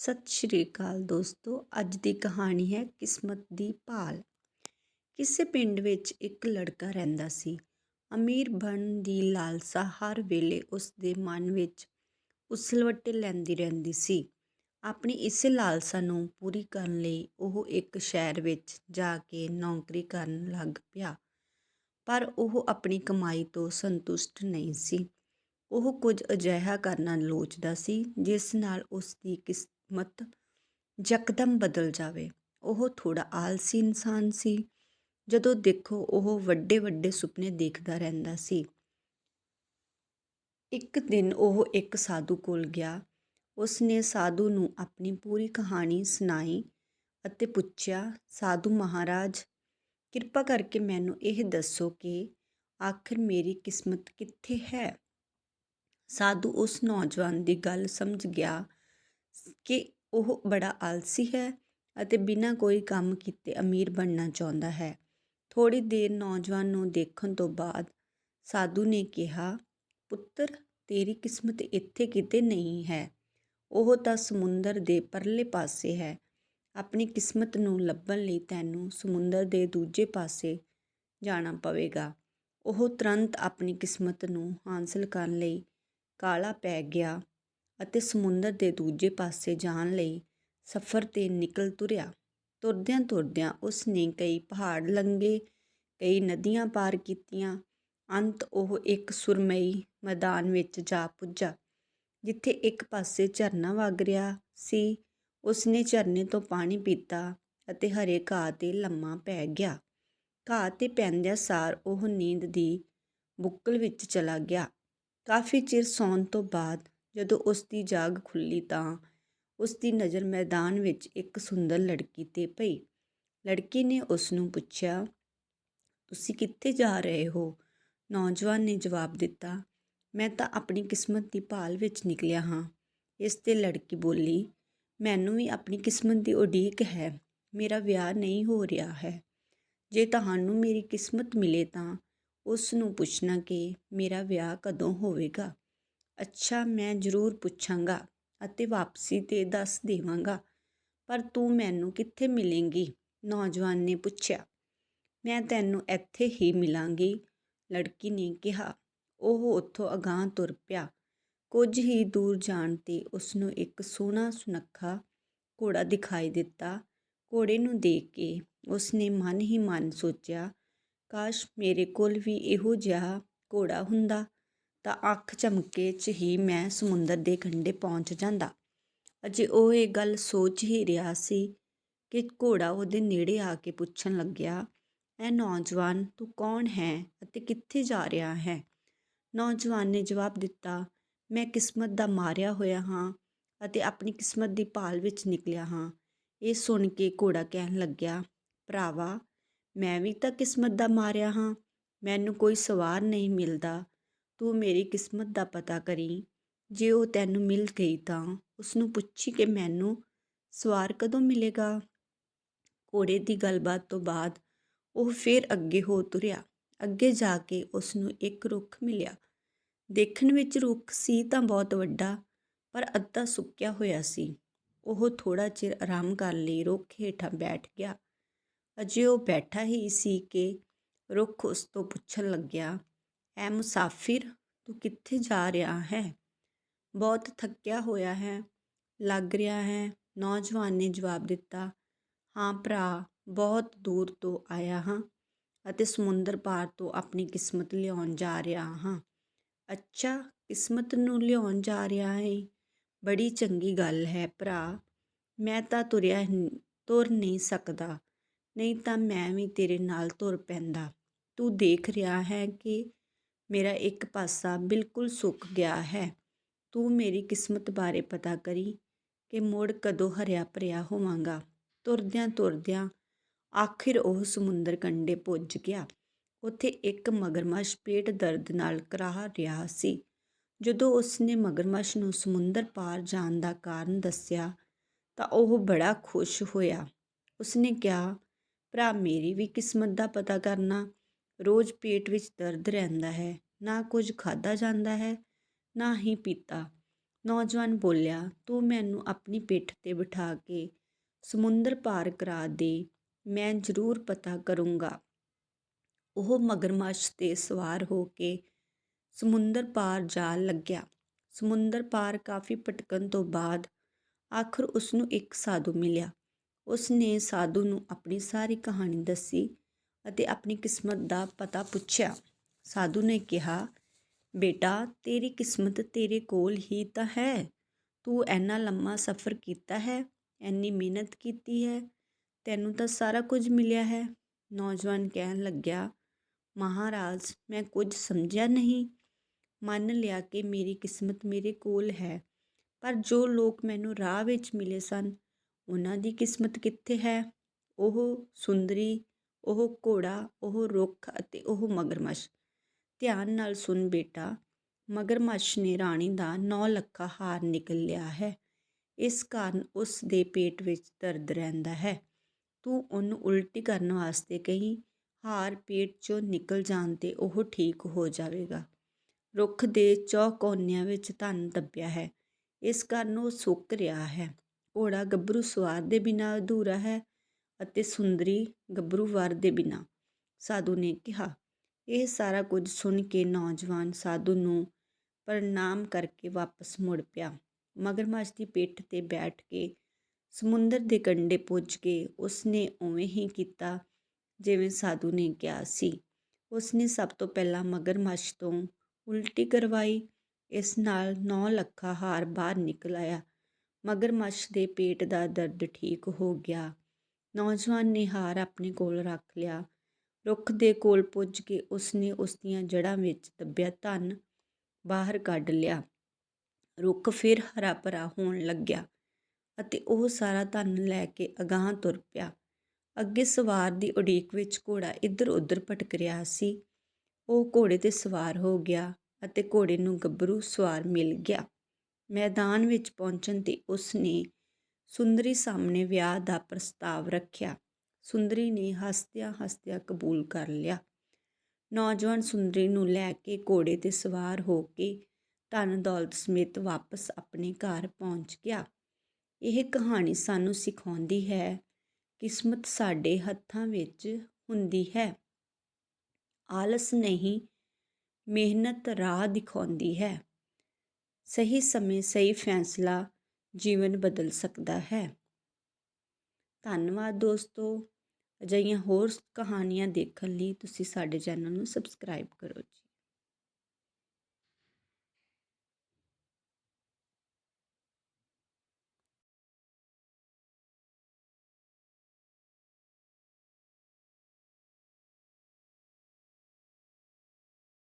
ਸਤਿ ਸ਼੍ਰੀ ਅਕਾਲ ਦੋਸਤੋ, ਅੱਜ ਦੀ ਕਹਾਣੀ ਹੈ ਕਿਸਮਤ ਦੀ ਭਾਲ। ਕਿਸੇ ਪਿੰਡ ਵਿੱਚ ਇੱਕ ਲੜਕਾ ਰਹਿੰਦਾ ਸੀ। ਅਮੀਰ ਬਣਨ ਦੀ ਲਾਲਸਾ ਹਰ ਵੇਲੇ ਉਸ ਦੇ ਮਨ ਵਿੱਚ ਉਸਲਵੱਟੇ ਲੈਂਦੀ ਰਹਿੰਦੀ ਸੀ। ਆਪਣੀ ਇਸੇ ਲਾਲਸਾ ਨੂੰ ਪੂਰੀ ਕਰਨ ਲਈ ਉਹ ਇੱਕ ਸ਼ਹਿਰ ਵਿੱਚ ਜਾ ਕੇ ਨੌਕਰੀ ਕਰਨ ਲੱਗ ਪਿਆ। ਪਰ ਉਹ ਆਪਣੀ ਕਮਾਈ ਤੋਂ ਸੰਤੁਸ਼ਟ ਨਹੀਂ ਸੀ। ਉਹ ਕੁਝ ਅਜਿਹਾ ਕਰਨਾ ਲੋਚਦਾ ਸੀ, ਜਿਸ ਨਾਲ ਉਸ ਦੀ ਮਤ ਯਕਦਮ ਬਦਲ ਜਾਵੇ। ਉਹ ਥੋੜਾ ਆਲਸੀ ਇਨਸਾਨ ਸੀ। ਜਦੋਂ ਦੇਖੋ, ਉਹ ਵੱਡੇ ਵੱਡੇ ਸੁਪਨੇ ਦੇਖਦਾ ਰਹਿੰਦਾ ਸੀ। ਇੱਕ ਦਿਨ ਉਹ ਇੱਕ ਸਾਧੂ ਕੋਲ ਗਿਆ। ਉਸ ਨੇ ਸਾਧੂ ਨੂੰ ਆਪਣੀ ਪੂਰੀ ਕਹਾਣੀ ਸੁਣਾਈ ਅਤੇ ਪੁੱਛਿਆ, ਸਾਧੂ ਮਹਾਰਾਜ, ਕਿਰਪਾ ਕਰਕੇ ਮੈਨੂੰ ਇਹ ਦੱਸੋ ਕਿ ਆਖਿਰ ਮੇਰੀ ਕਿਸਮਤ ਕਿੱਥੇ ਹੈ? ਸਾਧੂ ਉਸ ਨੌਜਵਾਨ ਦੀ ਗੱਲ ਸਮਝ ਗਿਆ ਕਿ ਉਹ ਬੜਾ ਆਲਸੀ ਹੈ ਅਤੇ ਬਿਨਾਂ ਕੋਈ ਕੰਮ ਕੀਤੇ ਅਮੀਰ ਬਣਨਾ ਚਾਹੁੰਦਾ ਹੈ। ਥੋੜ੍ਹੀ ਦੇਰ ਨੌਜਵਾਨ ਨੂੰ ਦੇਖਣ ਤੋਂ ਬਾਅਦ ਸਾਧੂ ਨੇ ਕਿਹਾ, ਪੁੱਤਰ, ਤੇਰੀ ਕਿਸਮਤ ਇੱਥੇ ਕਿਤੇ ਨਹੀਂ ਹੈ। ਉਹ ਤਾਂ ਸਮੁੰਦਰ ਦੇ ਪਰਲੇ ਪਾਸੇ ਹੈ। ਆਪਣੀ ਕਿਸਮਤ ਨੂੰ ਲੱਭਣ ਲਈ ਤੈਨੂੰ ਸਮੁੰਦਰ ਦੇ ਦੂਜੇ ਪਾਸੇ ਜਾਣਾ ਪਵੇਗਾ ਉਹ ਤੁਰੰਤ ਆਪਣੀ ਕਿਸਮਤ ਨੂੰ ਹਾਸਲ ਕਰਨ ਲਈ ਕਾਲਾ ਪੈ ਗਿਆ। ਅਤੇ ਸਮੁੰਦਰ ਦੇ ਦੂਜੇ ਪਾਸੇ ਜਾਣ ਲਈ ਸਫ਼ਰ ਤੇ ਨਿਕਲ ਤੁਰਿਆ। ਤੁਰਦਿਆਂ ਤੁਰਦਿਆਂ ਉਸ ਨੇ ਕਈ ਪਹਾੜ ਲੰਘੇ, ਕਈ ਨਦੀਆਂ ਪਾਰ ਕੀਤੀਆਂ। ਅੰਤ ਉਹ ਇੱਕ ਸੁਰਮਈ ਮੈਦਾਨ ਵਿੱਚ ਜਾ ਪੁੱਜਾ, ਜਿੱਥੇ ਇੱਕ ਪਾਸੇ ਝਰਨਾ ਵਗ ਰਿਹਾ ਸੀ। ਉਸ ਨੇ ਝਰਨੇ ਤੋਂ ਪਾਣੀ ਪੀਤਾ ਅਤੇ ਹਰੇ ਘਾਹ ਤੇ ਲੰਮਾ ਪੈ ਗਿਆ। ਘਾਹ ਤੇ ਪੈਂਦਿਆਂ ਸਾਰ ਉਹ ਨੀਂਦ ਦੀ ਬੁੱਕਲ ਵਿੱਚ ਚਲਾ ਗਿਆ। ਕਾਫੀ ਚਿਰ ਸੌਣ ਤੋਂ ਬਾਅਦ ਜਦੋਂ ਉਸ ਦੀ ਜਾਗ ਖੁੱਲ੍ਹੀ ਤਾਂ ਉਸ ਦੀ ਨਜ਼ਰ ਮੈਦਾਨ ਵਿੱਚ ਇੱਕ ਸੁੰਦਰ ਲੜਕੀ ਤੇ ਪਈ। ਲੜਕੀ ਨੇ ਉਸ ਨੂੰ ਪੁੱਛਿਆ, ਤੁਸੀਂ ਕਿੱਥੇ ਜਾ ਰਹੇ ਹੋ? ਨੌਜਵਾਨ ਨੇ ਜਵਾਬ ਦਿੱਤਾ, ਮੈਂ ਤਾਂ ਆਪਣੀ ਕਿਸਮਤ ਦੀ ਭਾਲ ਵਿੱਚ ਨਿਕਲਿਆ ਹਾਂ। ਇਸ ਤੇ ਲੜਕੀ ਬੋਲੀ, ਮੈਨੂੰ ਵੀ ਆਪਣੀ ਕਿਸਮਤ ਦੀ ਉਡੀਕ ਹੈ, ਮੇਰਾ ਵਿਆਹ ਨਹੀਂ ਹੋ ਰਿਹਾ ਹੈ। ਜੇ ਤੁਹਾਨੂੰ ਮੇਰੀ ਕਿਸਮਤ ਮਿਲੇ ਤਾਂ ਉਸ ਨੂੰ ਪੁੱਛਣਾ ਕਿ ਮੇਰਾ ਵਿਆਹ ਕਦੋਂ ਹੋਵੇਗਾ? ਅੱਛਾ, ਮੈਂ ਜ਼ਰੂਰ ਪੁੱਛਾਂਗਾ ਅਤੇ ਵਾਪਸੀ ਤੇ ਦੱਸ ਦੇਵਾਂਗਾ। ਪਰ ਤੂੰ ਮੈਨੂੰ ਕਿੱਥੇ ਮਿਲੇਂਗੀ? ਨੌਜਵਾਨ ਨੇ ਪੁੱਛਿਆ। ਮੈਂ ਤੈਨੂੰ ਇੱਥੇ ਹੀ ਮਿਲਾਂਗੀ, ਲੜਕੀ ਨੇ ਕਿਹਾ। ਉਹ ਉੱਥੋਂ ਅਗਾਂਹ ਤੁਰ ਪਿਆ। ਕੁਝ ਹੀ ਦੂਰ ਜਾਣ ਤੇ ਉਸ ਨੂੰ ਇੱਕ ਸੋਹਣਾ ਸੁਨੱਖਾ ਘੋੜਾ ਦਿਖਾਈ ਦਿੱਤਾ। ਘੋੜੇ ਨੂੰ ਦੇਖ ਕੇ ਉਸ ਨੇ ਮਨ ਹੀ ਮਨ ਸੋਚਿਆ, ਕਾਸ਼ ਮੇਰੇ ਕੋਲ ਵੀ ਇਹੋ ਜਿਹਾ ਘੋੜਾ ਹੁੰਦਾ ਤਾਂ ਅੱਖ ਝਮਕੇ 'ਚ ਹੀ ਮੈਂ ਸਮੁੰਦਰ ਦੇ ਕੰਢੇ ਪਹੁੰਚ ਜਾਂਦਾ। ਅਜੇ ਉਹ ਇਹ ਗੱਲ ਸੋਚ ਹੀ ਰਿਹਾ ਸੀ ਕਿ ਘੋੜਾ ਉਹਦੇ ਨੇੜੇ ਆ ਕੇ ਪੁੱਛਣ ਲੱਗਿਆ ਐ ਨੌਜਵਾਨ ਤੂੰ ਕੌਣ ਹੈ ਅਤੇ ਕਿੱਥੇ ਜਾ ਰਿਹਾ ਹੈ? ਨੌਜਵਾਨ ਨੇ ਜਵਾਬ ਦਿੱਤਾ, ਮੈਂ ਕਿਸਮਤ ਦਾ ਮਾਰਿਆ ਹੋਇਆ ਹਾਂ ਅਤੇ ਆਪਣੀ ਕਿਸਮਤ ਦੀ ਭਾਲ ਵਿੱਚ ਨਿਕਲਿਆ ਹਾਂ। ਇਹ ਸੁਣ ਕੇ ਘੋੜਾ ਕਹਿਣ ਲੱਗਿਆ, ਭਰਾਵਾ, ਮੈਂ ਵੀ ਤਾਂ ਕਿਸਮਤ ਦਾ ਮਾਰਿਆ ਹਾਂ, ਮੈਨੂੰ ਕੋਈ ਸਵਾਰ ਨਹੀਂ ਮਿਲਦਾ। ਤੂੰ ਮੇਰੀ ਕਿਸਮਤ ਦਾ ਪਤਾ ਕਰੀਂ। ਜੇ ਉਹ ਤੈਨੂੰ ਮਿਲ ਗਈ ਤਾਂ ਉਸ ਨੂੰ ਪੁੱਛੀ ਕਿ ਮੈਨੂੰ ਸਵਾਰ ਕਦੋਂ ਮਿਲੇਗਾ। ਘੋੜੇ ਦੀ ਗੱਲਬਾਤ ਤੋਂ ਬਾਅਦ ਉਹ ਫਿਰ ਅੱਗੇ ਹੋ ਤੁਰਿਆ। ਅੱਗੇ ਜਾ ਕੇ ਉਸ ਨੂੰ ਇੱਕ ਰੁੱਖ ਮਿਲਿਆ। ਦੇਖਣ ਵਿੱਚ ਰੁੱਖ ਸੀ ਤਾਂ ਬਹੁਤ ਵੱਡਾ, ਪਰ ਅੱਧਾ ਸੁੱਕਿਆ ਹੋਇਆ ਸੀ। ਉਹ ਥੋੜਾ ਚਿਰ ਆਰਾਮ ਕਰਨ ਲਈ, ਰੁੱਖ ਹੇਠਾਂ ਬੈਠ ਗਿਆ। ਅਜੇ ਉਹ ਬੈਠਾ ਹੀ ਸੀ ਕਿ ਰੁੱਖ ਉਸ ਤੋਂ ਪੁੱਛਣ ਲੱਗਿਆ ਐ ਮੁਸਾਫਿਰ, ਤੂੰ ਕਿੱਥੇ ਜਾ ਰਿਹਾ ਹੈ? ਬਹੁਤ ਥੱਕਿਆ ਹੋਇਆ ਹੈ, ਲੱਗ ਰਿਹਾ ਹੈ। ਨੌਜਵਾਨ ਨੇ ਜਵਾਬ ਦਿੱਤਾ, ਹਾਂ ਭਰਾ, ਬਹੁਤ ਦੂਰ ਤੋਂ ਆਇਆ ਹਾਂ ਅਤੇ ਸਮੁੰਦਰ ਪਾਰ ਤੋਂ ਆਪਣੀ ਕਿਸਮਤ ਲਿਆਉਣ ਜਾ ਰਿਹਾ ਹਾਂ। ਅੱਛਾ, ਕਿਸਮਤ ਨੂੰ ਲਿਆਉਣ ਜਾ ਰਿਹਾ ਹੈ? ਬੜੀ ਚੰਗੀ ਗੱਲ ਹੈ ਭਰਾ, ਮੈਂ ਤਾਂ ਤੁਰਿਆ ਤੁਰ ਨਹੀਂ ਸਕਦਾ, ਨਹੀਂ ਤਾਂ ਮੈਂ ਵੀ ਤੇਰੇ ਨਾਲ ਤੁਰ ਪੈਂਦਾ। ਤੂੰ ਦੇਖ ਰਿਹਾ ਹੈ ਕਿ ਮੇਰਾ ਇੱਕ ਪਾਸਾ ਬਿਲਕੁਲ ਸੁੱਕ ਗਿਆ ਹੈ। ਤੂੰ ਮੇਰੀ ਕਿਸਮਤ ਬਾਰੇ ਪਤਾ ਕਰੀ ਕਿ ਮੁੜ ਕਦੋਂ ਹਰਿਆ ਭਰਿਆ ਹੋਵਾਂਗਾ। ਤੁਰਦਿਆਂ ਤੁਰਦਿਆਂ ਆਖਿਰ ਉਹ ਸਮੁੰਦਰ ਕੰਢੇ ਪੁੱਜ ਗਿਆ। ਉੱਥੇ ਇੱਕ ਮਗਰਮੱਛ ਪੇਟ ਦਰਦ ਨਾਲ ਕਰਾਹ ਰਿਹਾ ਸੀ। ਜਦੋਂ ਉਸ ਨੇ ਮਗਰਮੱਛ ਨੂੰ ਸਮੁੰਦਰ ਪਾਰ ਜਾਣ ਦਾ ਕਾਰਨ ਦੱਸਿਆ ਤਾਂ ਉਹ ਬੜਾ ਖੁਸ਼ ਹੋਇਆ। ਉਸਨੇ ਕਿਹਾ, ਭਰਾ, ਮੇਰੀ ਵੀ ਕਿਸਮਤ ਦਾ ਪਤਾ ਕਰਨਾ ਰੋਜ਼ ਪੇਟ ਵਿੱਚ ਦਰਦ ਰਹਿੰਦਾ ਹੈ, ਨਾ ਕੁਝ ਖਾਧਾ ਜਾਂਦਾ ਹੈ, ਨਾ ਹੀ ਪੀਤਾ। ਨੌਜਵਾਨ ਬੋਲਿਆ, ਤੂੰ ਮੈਨੂੰ ਆਪਣੀ ਪਿੱਠ ਤੇ ਬਿਠਾ ਕੇ ਸਮੁੰਦਰ ਪਾਰ ਕਰਾ ਦੇ, ਮੈਂ ਜ਼ਰੂਰ ਪਤਾ ਕਰੂੰਗਾ। ਉਹ ਮਗਰਮੱਛ ਤੇ ਸਵਾਰ ਹੋ ਕੇ ਸਮੁੰਦਰ ਪਾਰ ਜਾਣ ਲੱਗਿਆ। ਸਮੁੰਦਰ ਪਾਰ ਕਾਫੀ ਭਟਕਣ ਤੋਂ ਬਾਅਦ ਆਖਰ ਉਸ ਨੂੰ ਇੱਕ ਸਾਧੂ ਮਿਲਿਆ। ਉਸ ਨੇ ਸਾਧੂ ਨੂੰ ਆਪਣੀ ਸਾਰੀ ਕਹਾਣੀ ਦੱਸੀ। ਅਤੇ ਆਪਣੀ ਕਿਸਮਤ ਦਾ ਪਤਾ ਪੁੱਛਿਆ। ਸਾਧੂ ਨੇ ਕਿਹਾ, ਬੇਟਾ, ਤੇਰੀ ਕਿਸਮਤ ਤੇਰੇ ਕੋਲ ਹੀ ਤਾਂ ਹੈ। ਤੂੰ ਇੰਨਾ ਲੰਮਾ ਸਫ਼ਰ ਕੀਤਾ ਹੈ ਐਨੀ ਮਿਹਨਤ ਕੀਤੀ ਹੈ, ਤੈਨੂੰ ਤਾਂ ਸਾਰਾ ਕੁਝ ਮਿਲਿਆ ਹੈ। ਨੌਜਵਾਨ ਕਹਿਣ ਲੱਗਿਆ, ਮਹਾਰਾਜ, ਮੈਂ ਕੁਝ ਸਮਝਿਆ ਨਹੀਂ। ਮੰਨ ਲਿਆ ਕਿ ਮੇਰੀ ਕਿਸਮਤ ਮੇਰੇ ਕੋਲ ਹੈ, ਪਰ ਜੋ ਲੋਕ ਮੈਨੂੰ ਰਾਹ ਵਿੱਚ ਮਿਲੇ ਸਨ, ਉਹਨਾਂ ਦੀ ਕਿਸਮਤ ਕਿੱਥੇ ਹੈ? ਉਹ ਸੁੰਦਰੀ ਉਹ ਘੋੜਾ, ਉਹ ਰੁੱਖ ਅਤੇ ਉਹ ਮਗਰਮੱਛ। ਧਿਆਨ ਨਾਲ ਸੁਣ ਬੇਟਾ, ਮਗਰਮੱਛ ਨੇ ਰਾਣੀ ਦਾ ਨੌ ਲੱਖਾ ਹਾਰ ਨਿਕਲ ਲਿਆ ਹੈ। ਇਸ ਕਾਰਨ ਉਸ ਦੇ ਪੇਟ ਵਿੱਚ ਦਰਦ ਰਹਿੰਦਾ ਹੈ। ਤੂੰ ਉਹਨੂੰ ਉਲਟੀ ਕਰਨ ਵਾਸਤੇ ਕਹੀਂ, ਹਾਰ ਪੇਟ ਚੋਂ ਨਿਕਲ ਜਾਣ ਤੇ ਉਹ ਠੀਕ ਹੋ ਜਾਵੇਗਾ। ਰੁੱਖ ਦੇ ਚੌ ਕੋਨਿਆਂ ਵਿੱਚ ਧਨ ਦੱਬਿਆ ਹੈ। ਇਸ ਕਾਰਨ ਉਹ ਸੁੱਕ ਰਿਹਾ ਹੈ। ਘੋੜਾ ਗੱਭਰੂ ਸਵਾਰ ਦੇ ਬਿਨਾਂ ਅਧੂਰਾ ਹੈ। ਅਤੇ ਸੁੰਦਰੀ ਗੱਭਰੂ ਵਰ ਦੇ ਬਿਨਾਂ, ਸਾਧੂ ਨੇ ਕਿਹਾ। ਇਹ ਸਾਰਾ ਕੁਝ ਸੁਣ ਕੇ ਨੌਜਵਾਨ ਸਾਧੂ ਨੂੰ ਪ੍ਰਣਾਮ ਕਰਕੇ ਵਾਪਸ ਮੁੜ ਪਿਆ। ਮਗਰਮੱਛ ਦੀ ਪਿੱਠ ਤੇ ਬੈਠ ਕੇ ਸਮੁੰਦਰ ਦੇ ਕੰਢੇ ਪੁੱਜ ਕੇ ਉਸਨੇ ਉਵੇਂ ਹੀ ਕੀਤਾ ਜਿਵੇਂ ਸਾਧੂ ਨੇ ਕਿਹਾ ਸੀ। ਉਸਨੇ ਸਭ ਤੋਂ ਪਹਿਲਾਂ ਮਗਰਮੱਛ ਤੋਂ ਉਲਟੀ ਕਰਵਾਈ, ਇਸ ਨਾਲ 9 ਲੱਖਾ ਹਾਰ ਬਾਹਰ ਨਿਕਲ ਆਇਆ। ਮਗਰਮੱਛ ਦੇ ਪੇਟ ਦਾ ਦਰਦ ਠੀਕ ਹੋ ਗਿਆ। ਨੌਜਵਾਨ ਨੇ ਹਾਰ ਆਪਣੇ ਕੋਲ ਰੱਖ ਲਿਆ। ਰੁੱਖ ਦੇ ਕੋਲ ਪੁੱਜ ਕੇ ਉਸਨੇ ਉਸ ਦੀਆਂ ਜੜ੍ਹਾਂ ਵਿੱਚ ਦੱਬਿਆ ਧਨ ਬਾਹਰ ਕੱਢ ਲਿਆ। ਰੁੱਖ ਫਿਰ ਹਰਾ ਭਰਾ ਹੋਣ ਲੱਗਿਆ ਅਤੇ ਉਹ ਸਾਰਾ ਧਨ ਲੈ ਕੇ ਅਗਾਂਹ ਤੁਰ ਪਿਆ। ਅੱਗੇ ਸਵਾਰ ਦੀ ਉਡੀਕ ਵਿੱਚ ਘੋੜਾ ਇੱਧਰ ਉੱਧਰ ਭਟਕ ਰਿਹਾ ਸੀ। ਉਹ ਘੋੜੇ ਤੇ ਸਵਾਰ ਹੋ ਗਿਆ ਅਤੇ ਘੋੜੇ ਨੂੰ ਗੱਭਰੂ ਸਵਾਰ ਮਿਲ ਗਿਆ। ਮੈਦਾਨ ਵਿੱਚ ਪਹੁੰਚਣ ਤੇ ਉਸ ਨੇ ਸੁੰਦਰੀ ਸਾਹਮਣੇ ਵਿਆਹ ਦਾ ਪ੍ਰਸਤਾਵ ਰੱਖਿਆ। ਸੁੰਦਰੀ ਨੇ ਹੱਸਦਿਆਂ ਹੱਸਦਿਆਂ ਕਬੂਲ ਕਰ ਲਿਆ। ਨੌਜਵਾਨ ਸੁੰਦਰੀ ਨੂੰ ਲੈ ਕੇ ਘੋੜੇ ਤੇ ਸਵਾਰ ਹੋ ਕੇ ਧਨ ਦੌਲਤ ਸਮੇਤ ਵਾਪਸ ਆਪਣੇ ਘਰ ਪਹੁੰਚ ਗਿਆ। ਇਹ ਕਹਾਣੀ ਸਾਨੂੰ ਸਿਖਾਉਂਦੀ ਹੈ, ਕਿਸਮਤ ਸਾਡੇ ਹੱਥਾਂ ਵਿੱਚ ਹੁੰਦੀ ਹੈ। ਆਲਸ ਨਹੀਂ, ਮਿਹਨਤ ਰਾਹ ਦਿਖਾਉਂਦੀ ਹੈ। ਸਹੀ ਸਮੇਂ ਸਹੀ ਫੈਸਲਾ ਜੀਵਨ ਬਦਲ ਸਕਦਾ ਹੈ। ਧੰਨਵਾਦ ਦੋਸਤੋ। ਅਜਿਹੀਆਂ ਹੋਰ ਕਹਾਣੀਆਂ ਦੇਖਣ ਲਈ ਤੁਸੀਂ ਸਾਡੇ ਚੈਨਲ ਨੂੰ ਸਬਸਕ੍ਰਾਈਬ ਕਰੋ ਜੀ।